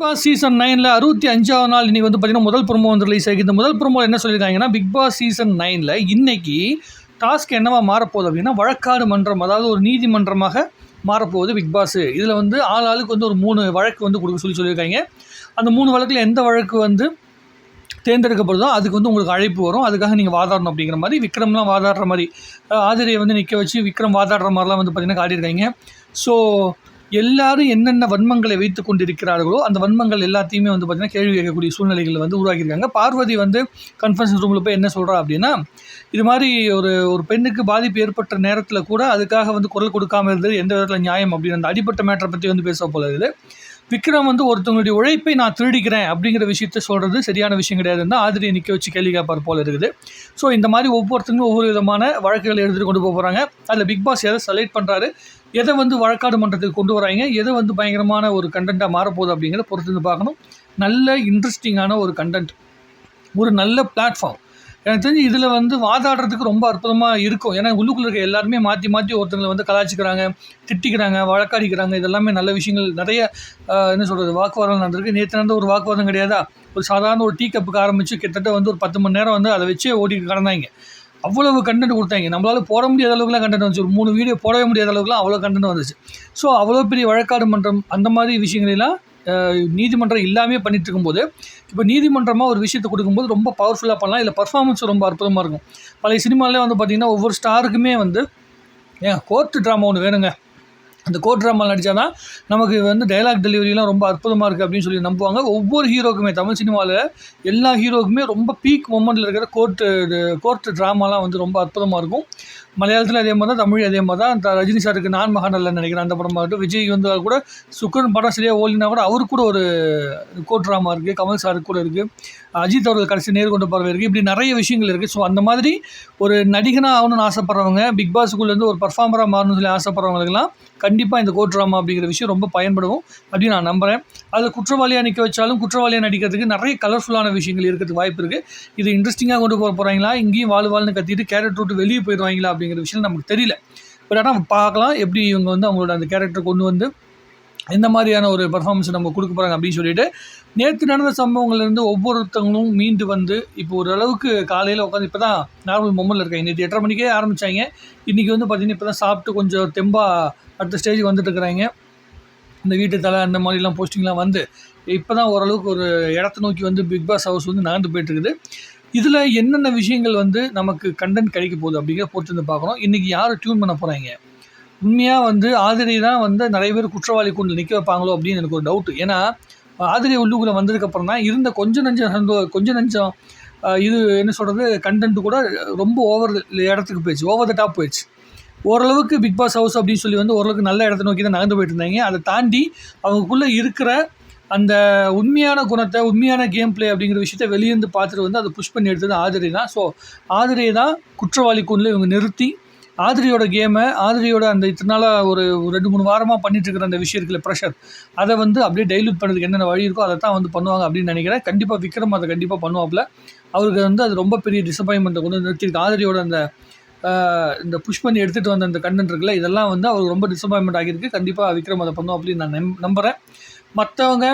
Boss season நைனில் அறுபத்தி அஞ்சாவது நாள் இன்றைக்கி வந்து பார்த்திங்கன்னா முதல் ப்ரொமோ வந்து ரிலீஸ் ஆகி இந்த முதல் ப்ரொமோ என்ன சொல்லியிருக்காங்கன்னா பிக் பாஸ் சீசன் நைனில் இன்றைக்கி டாஸ்க் என்னவாக மாறப்போகுது அப்படின்னா வழக்காடு மன்றம் அதாவது ஒரு நீதிமன்றமாக மாறப்போகுது பிக் பாஸ் இதில் வந்து ஆள் ஆளுக்கு வந்து ஒரு மூணு வழக்கு வந்து கொடுக்க சொல்லி சொல்லியிருக்காங்க. அந்த மூணு வழக்கில் எந்த வழக்கு வந்து தேர்ந்தெடுக்கப்படுதோ அதுக்கு வந்து உங்களுக்கு அழைப்பு வரும். அதுக்காக நீங்கள் வாதாடணும் அப்படிங்கிற மாதிரி விக்ரம்லாம் வாதாடுற மாதிரி ஆதிரியை வந்து நிற்க வச்சு விக்ரம் வாதாடுற மாதிரிலாம் வந்து பார்த்திங்கன்னா காட்டியிருக்காங்க. ஸோ எல்லாரும் என்னென்ன வன்மங்களை வைத்து கொண்டிருக்கிறார்களோ அந்த வன்மங்கள் எல்லாத்தையுமே வந்து பார்த்திங்கன்னா கேள்வி கேட்கக்கூடிய சூழ்நிலைகள் வந்து உருவாக்கியிருக்காங்க. பார்வதி வந்து கன்ஃபரன்ஸ் ரூமில் போய் என்ன சொல்கிறா அப்படின்னா இது மாதிரி ஒரு ஒரு பெண்ணுக்கு பாதிப்பு ஏற்பட்ட நேரத்தில் கூட அதுக்காக வந்து குரல் கொடுக்காம இருந்தது எந்த விதத்தில் நியாயம் அப்படின்னு அந்த அடிப்பட்ட மேட்டரை பற்றி வந்து பேச போல இது. விக்ரம் வந்து ஒருத்தவங்களுடைய உழைப்பை நான் திருடிக்கிறேன் அப்படிங்கிற விஷயத்த சொல்கிறது சரியான விஷயம் கிடையாதுன்னு ஆதிரியை நிற்க வச்சு கேள்வி கேட்பார் போல் இருக்குது. ஸோ இந்த மாதிரி ஒவ்வொருத்தங்களும் ஒவ்வொரு விதமான வழக்குகளை எடுத்துகிட்டு கொண்டு போக போகிறாங்க அதில் பிக் பாஸ் எதை செலக்ட் பண்ணுறாரு எதை வந்து வழக்காடு மன்றத்துக்கு கொண்டு வராங்க? எதை வந்து பயங்கரமான ஒரு கண்டென்ட்டாக மாறப்போகுது அப்படிங்கிறத பொறுத்து வந்து பார்க்கணும். நல்ல இன்ட்ரெஸ்டிங்கான ஒரு கண்டென்ட் ஒரு நல்ல பிளாட்ஃபார்ம் எனக்கு தெரிஞ்சு இதில் வந்து வாதாடுறதுக்கு ரொம்ப அற்புதமாக இருக்கும். ஏன்னா உள்ளுக்குள்ள இருக்க எல்லாருமே மாற்றி மாற்றி ஒருத்தங்களை வந்து கலாச்சிக்கிறாங்க திட்டிக்கிறாங்க வழக்காடிக்கிறாங்க. இதெல்லாமே நல்ல விஷயங்கள். நிறைய என்ன சொல்கிறது வாக்குவாதம் நடந்திருக்கு. நேற்று நடந்த ஒரு வாக்குவாதம் கிடையாதா? ஒரு சாதாரண ஒரு டீ கப்புக்கு ஆரம்பித்து கிட்டத்தட்ட வந்து ஒரு பத்து மணி நேரம் வந்து அதை வச்சே ஓடி கடந்தாங்க. அவ்வளவு கண்டென்ட் கொடுத்தாங்க. நம்மளால் போட முடியாத அளவுக்குலாம் கண்டென்ட் வந்துச்சு. ஒரு மூணு வீடியோ போடவே முடியாத அளவுக்குலாம் அவ்வளோ கண்டென்ட் வந்துச்சு. ஸோ அவ்வளோ பெரிய வழக்காடு மன்றம் அந்த மாதிரி விஷயங்களெல்லாம் நீதிமன்றம் இல்லாமே பண்ணிட்டு இருக்கும்போது இப்போ நீதிமன்றமாக ஒரு விஷயத்தை கொடுக்கும்போது ரொம்ப பவர்ஃபுல்லாக பண்ணலாம். இல்லை பர்ஃபார்மன்ஸ் ரொம்ப அற்புதமாக இருக்கும். பழைய சினிமாலே வந்து பார்த்திங்கன்னா ஒவ்வொரு ஸ்டாருக்குமே வந்து ஏன் கோர்ட்டு ட்ராமா ஒன்று வேணுங்க. அந்த கோர்ட் ட்ராமா நடித்தா தான் நமக்கு வந்து டைலாக் டெலிவரிலாம் ரொம்ப அற்புதமாக இருக்குது அப்படின்னு சொல்லி நம்புவாங்க. ஒவ்வொரு ஹீரோக்குமே தமிழ் சினிமாவில் எல்லா ஹீரோக்குமே ரொம்ப பீக் மொமெண்ட்டில் இருக்கிற கோர்ட்டு கோர்ட்டு ட்ராமாலாம் வந்து ரொம்ப அற்புதமாக இருக்கும். மலையாளத்தில் அதே மாதிரி தான் தமிழ் அதே மாதிரி தான் ரஜினி சாருக்கு நான் மகாநல்ல நினைக்கிறேன். அந்த படமாகட்டும் விஜய் வந்து கூட சுக்கரன் படம் சரியாக ஓடினா கூட அவருக்கு கூட ஒரு கோட் ட்ராமா இருக்குது கமல் சாருக்கு கூட இருக்குது அஜித் அவர்கள் கடைசி நேர்கொண்ட பார்வை இருக்குது இப்படி நிறைய விஷயங்கள் இருக்குது ஸோ அந்த மாதிரி ஒரு நடிகனாக ஆகணும்னு ஆசைப்பட்றவங்க பிக் பாஸ்க்குள்ளேருந்து ஒரு பர்ஃபார்மராக மாறணும்னு சொல்லி ஆசைப்பட்றவங்களுக்குலாம் கண்டிப்பாக இந்த கோட் ட்ராமா அப்படிங்கிற விஷயம் ரொம்ப பயன்படும் அப்படின்னு நான் நம்புகிறேன் அதில் குற்றவாளியாக நிற்க வச்சாலும் குற்றவாளியாக நடிக்கிறதுக்கு நிறைய கலர்ஃபுல்லான விஷயங்கள் இருக்கிறதுக்கு வாய்ப்பு இருக்குது இது இன்ட்ரெஸ்டிங்காக கொண்டு போக போகிறாங்களா இங்கேயும் வாழ் வாழ்னு கத்திட்டு கேரக்டர் விட்டு வெளியே போயிடுவாங்களா அப்படிங்கிற விஷயம் நமக்கு தெரியல. பட் ஆனால் பார்க்கலாம். எப்படி இவங்க வந்து அவங்களோட அந்த கேரக்டர் கொண்டு வந்து எந்த மாதிரியான ஒரு பர்ஃபார்மன்ஸ் நம்ம கொடுக்க போகிறாங்க அப்படின்னு சொல்லிட்டு நேற்று நடந்த சம்பவங்கள்லேருந்து ஒவ்வொருத்தவங்களும் மீண்டு வந்து இப்போ ஓரளவுக்கு காலையில் உட்காந்து இப்போ தான் நார்மல் மொமெண்டில் இருக்காங்க நேற்று எட்டரை மணிக்கே ஆரம்பித்தாங்க இன்றைக்கி வந்து பார்த்திங்கன்னா இப்போ தான் சாப்பிட்டு கொஞ்சம் தெம்பாக அடுத்த ஸ்டேஜ் வந்துட்டு இருக்கிறாங்க. இந்த வீட்டு தலை அந்த மாதிரிலாம் போஸ்டிங்லாம் வந்து இப்போ தான் ஓரளவுக்கு ஒரு இடத்த நோக்கி வந்து பிக் பாஸ் ஹவுஸ் வந்து நகர்ந்து போயிட்டுருக்குது இதில் என்னென்ன விஷயங்கள் வந்து நமக்கு கண்டென்ட் கிடைக்க போகுது அப்படிங்கிற பொறுத்து பார்க்குறோம் இன்றைக்கி யார் டியூன் பண்ண போகிறாங்க உண்மையாக வந்து ஆதிரி தான் வந்து நிறைய பேர் குற்றவாளி கொண்டு நிற்க வைப்பாங்களோ அப்படின்னு எனக்கு ஒரு டவுட்டு ஏன்னா ஆதிரி உள்ளுக்குள்ளே வந்ததுக்கப்புறம் தான் இருந்த கொஞ்சம் நஞ்சம் சந்தோ கொஞ்சம் நஞ்சம் இது என்ன சொல்கிறது கண்டென்ட் கூட ரொம்ப ஓவர் இடத்துக்கு போயிடுச்சு. ஓவர் த டாப் போயிடுச்சு. ஓரளவுக்கு பிக் பாஸ் ஹவுஸ் அப்படின்னு சொல்லி வந்து ஓரளவுக்கு நல்ல இடத்த நோக்கி தான் நகர்ந்து போயிட்டு இருந்தாங்க. அதை தாண்டி அவங்களுக்குள்ளே இருக்கிற அந்த உண்மையான குணத்தை உண்மையான கேம் பிளே அப்படிங்கிற விஷயத்த வெளியேந்து பார்த்துட்டு வந்து அதை புஷ் பண்ணி எடுத்தது ஆதிரி தான். ஸோ ஆதிரியை தான் குற்றவாளி கூண்டில் இவங்க நிறுத்தி ஆதிரியோட கேமை ஆதிரியோட அந்த இத்தனால ஒரு ஒரு ரெண்டு மூணு வாரமாக பண்ணிட்டு இருக்கிற அந்த விஷயம் இருக்குல்ல ப்ரெஷர் அதை வந்து அப்படியே டைல்யூட் பண்ணுறதுக்கு என்னென்ன வழி இருக்கோ அதை தான் வந்து பண்ணுவாங்க அப்படின்னு நினைக்கிறேன். கண்டிப்பாக விக்ரம் அதை கண்டிப்பாக பண்ணுவாப்புல. அவருக்கு வந்து அது ரொம்ப பெரிய டிசப்பாயின்மெண்ட்டை கொண்டு நிறுத்திருக்கு. ஆதிரியோட அந்த இந்த புஷ் பண்ணி எடுத்துகிட்டு வந்த அந்த கண்டென்ட் இருக்குல்ல இதெல்லாம் வந்து அவருக்கு ரொம்ப டிசப்பாயின்மெண்ட் ஆகியிருக்கு. கண்டிப்பாக விக்ரம் அதை பண்ணுவோம் அப்படின்னு நான் நம் நம்புகிறேன் மற்றவங்க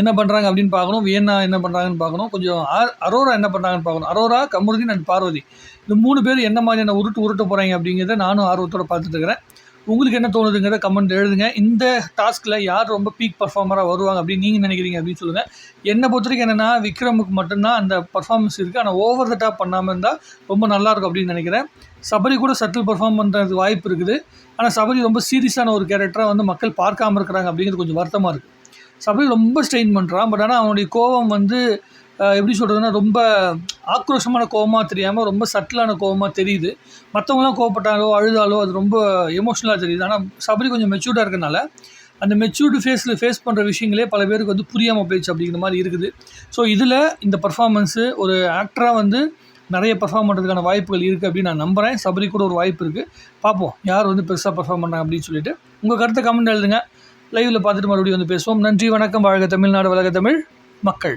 என்ன பண்ணுறாங்க அப்படின்னு பார்க்கணும் வியன்னா என்ன பண்ணுறாங்கன்னு பார்க்கணும் கொஞ்சம் அரோரா என்ன பண்ணுறாங்கன்னு பார்க்கணும். Aurora Kamarudeen and Parvathi. இந்த மூணு பேர் என்ன மாதிரியான உருட்டு உருட்ட போகிறாங்க அப்படிங்கிறத நானும் ஆர்வத்தோட பார்த்துட்டு இருக்கிறேன். உங்களுக்கு என்ன தோணுதுங்கிறத கமெண்ட் எழுதுங்க. இந்த டாஸ்கில் யார் ரொம்ப பீக் பர்ஃபார்மராக வருவாங்க அப்படின்னு நீங்கள் நினைக்கிறீங்க அப்படின்னு சொல்லுங்கள் என்னை பொறுத்த வரைக்கும் என்னென்னா விக்ரமுக்கு மட்டும்தான் அந்த பர்ஃபார்மன்ஸ் இருக்குது ஆனால் ஓவர் த டாப் பண்ணாமல் இருந்தால் ரொம்ப நல்லாயிருக்கும் அப்படின்னு நினைக்கிறேன். சபரி கூட சட்டில் பர்ஃபார்ம் பண்ணுறதுக்கு வாய்ப்பு இருக்குது. ஆனால் சபரி ரொம்ப சீரியஸான ஒரு கேரக்டராக வந்து மக்கள் பார்க்காம இருக்கிறாங்க அப்படிங்கிறது கொஞ்சம் வருத்தமாக இருக்குது சபரி ரொம்ப ஸ்ட்ரெயின் பண்ணுறான் பட் ஆனால் அவனுடைய கோபம் வந்து எப்படி சொல்கிறதுனா ரொம்ப ஆக்ரோஷமான கோபமாக தெரியாமல் ரொம்ப சட்டிலான கோபமாக தெரியுது. மற்றவங்களாம் கோவப்பட்டாலோ அழுதாலோ அது ரொம்ப எமோஷ்னலாக தெரியுது. ஆனால் சபரி கொஞ்சம் மெச்சூர்டாக இருக்கனால அந்த மெச்சூர்டு ஃபேஸில் ஃபேஸ் பண்ணுற விஷயங்களே பல பேருக்கு வந்து புரியாமல் போயிடுச்சு அப்படிங்கிற மாதிரி இருக்குது. ஸோ இதில் இந்த பர்ஃபார்மன்ஸு ஒரு ஆக்டராக வந்து நிறைய பர்ஃபார்ம் பண்ணுறதுக்கான வாய்ப்புகள் இருக்குது அப்படின்னு நான் நம்புகிறேன் சபரி கூட ஒரு வாய்ப்பு இருக்குது பார்ப்போம் யார் வந்து பெருசாக பர்ஃபார்ம் பண்ணாங்க அப்படின்னு சொல்லிட்டு. உங்கள் கருத்தை கமெண்ட் எழுதுங்க. லைவில் பார்த்துட்டு மறுபடியும் வந்து பேசுவோம். நன்றி வணக்கம். வாழ்க தமிழ்நாடு வழக தமிழ் மக்கள்.